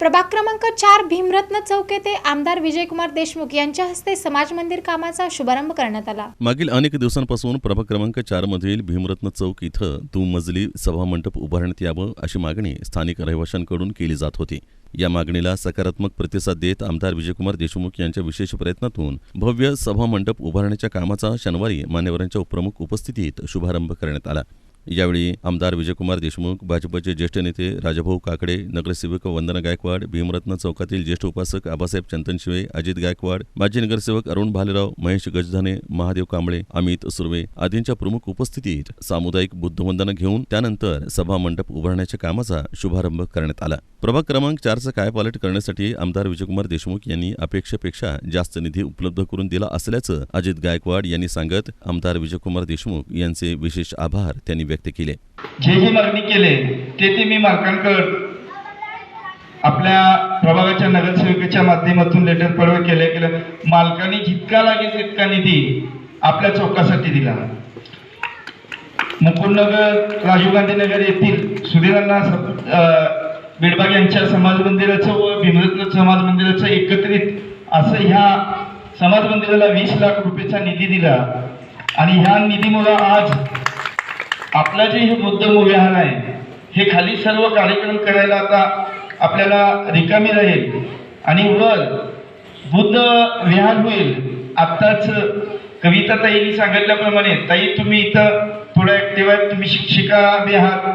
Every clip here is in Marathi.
प्रभाग क्रमांक चार भीमरत्न चौक येथे आमदार विजयकुमार देशमुख यांच्या हस्ते समाज मंदिर कामाचा शुभारंभ करण्यात आला. मागील अनेक दिवसांपासून प्रभाग क्रमांक चार मधील भीमरत्न चौक इथं दुमजली सभामंडप उभारण्यात यावं अशी मागणी स्थानिक रहिवाशांकडून केली जात होती. या मागणीला सकारात्मक प्रतिसाद देत आमदार विजयकुमार देशमुख यांच्या विशेष प्रयत्नातून भव्य सभामंडप उभारण्याच्या कामाचा शनिवारी मान्यवरांच्या प्रमुख उपस्थितीत शुभारंभ करण्यात आला. यावेळी आमदार विजयकुमार देशमुख भाजपचे ज्येष्ठ नेते राजाभाऊ काकडे नगरसेवक वंदना गायकवाड भीमरत्न चौकातील ज्येष्ठ उपासक आबासाहेब चंतनशिवे अजित गायकवाड माजी नगरसेवक अरुण भालेराव महेश गजधाने महादेव कांबळे अमित सुर्वे आदींच्या प्रमुख उपस्थितीत सामुदायिक बुद्धवंदना घेऊन त्यानंतर सभा मंडप उभारण्याच्या कामाचा शुभारंभ करण्यात आला. प्रभाग क्रमांक चारचा कायापालट करण्यासाठी आमदार विजयकुमार देशमुख यांनी अपेक्षेपेक्षा जास्त निधी उपलब्ध करून दिला असल्याचं अजित गायकवाड यांनी सांगत आमदार विजयकुमार देशमुख यांचे विशेष आभार त्यांनी व्यक्त केले. जे जे मागणी केले ते ते मी मालकांकड आपल्या प्रभागाच्या नगरसेवकाच्या माध्यमातून लेटर पडवे केले केलं मालकांनी जितका लागेल तितका निधी आपल्या चौकासाठी दिला. मुकुंदनगर राजीव गांधी नगर येथील सुधीरांना अं, बीडबाग यांच्या समाज मंदिराचं व भीमरत्न समाज मंदिराचं एकत्रित असं ह्या समाज मंदिराला वीस लाख रुपयेचा निधी दिला. आणि ह्या निधीमुळं आज आपला जे हे बुद्ध विहार आहे हे खाली सर्व कार्यक्रम करायला आता आपल्याला रिकामी राहील. आणि वर बुद्ध विहार होईल. आत्ताच कविता ताईंनी सांगितल्याप्रमाणे ताई तुम्ही इथं थोड्या ऍक्टिव्ह आहेत तुम्ही शिक्षिका बी आहात.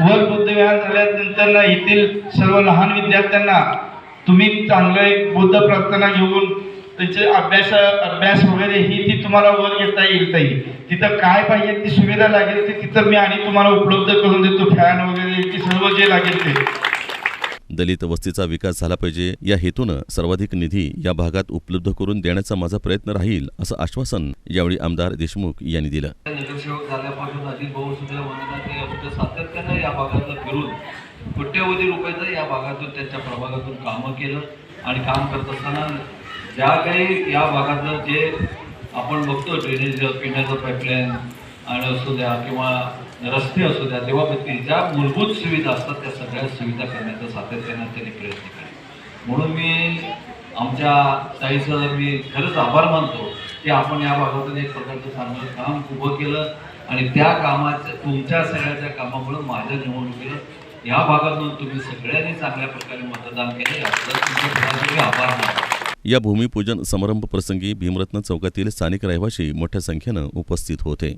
वर बुद्ध विहार झाल्यानंतर येथील सर्व लहान विद्यार्थ्यांना तुम्ही चांगलं एक बुद्ध प्रार्थना घेऊन त्याचे अभ्यास अभ्यास वगैरे ही ती तुम्हाला वर घेता येईल ताई. तिथं काय पाहिजे ती सुविधा लागेल ते तिथं मी आणि तुम्हाला उपलब्ध करून देतो. फॅन वगैरे ती सर्व जे लागेल ते. दलित वस्तीचा विकास झाला पाहिजे. या हेतूनं सर्वाधिक निधी या भागात उपलब्ध करून देण्याचा माझा प्रयत्न राहील असं आश्वासन यावेळी आमदार देशमुख यांनी दिलं. सातत्यानं या भागातलं फिरून कोट्यवधी रुपयाचं या भागातून त्यांच्या प्रभागातून कामं केलं आणि काम करत असताना ज्या काही या भागातलं जे आपण बघतो ड्रेनेज पिण्याचं पाईपलाईन आणि असू द्या किंवा रस्ते असू द्या तेव्हा ज्या मूलभूत सुविधा असतात त्या सगळ्या सुविधा करण्याचा सातत्यानं त्यांनी प्रयत्न केला. म्हणून मी आमच्या ताईचं मी खरंच आभार मानतो की आपण या भागातून एक प्रकारचं चांगलं काम उभं केलं आणि त्या कामाच्या तुमच्या सगळ्याच्या कामामुळं माझ्या निवडणुकीला या भागातून तुम्ही सगळ्यांनी चांगल्या प्रकारे मतदान केलं याबद्दल तुमचे आभार मानतो. या भूमिपूजन समारंभ प्रसंगी भीमरत्न चौकातील स्थानिक रहिवासी मोठ्या संख्येनं उपस्थित होते.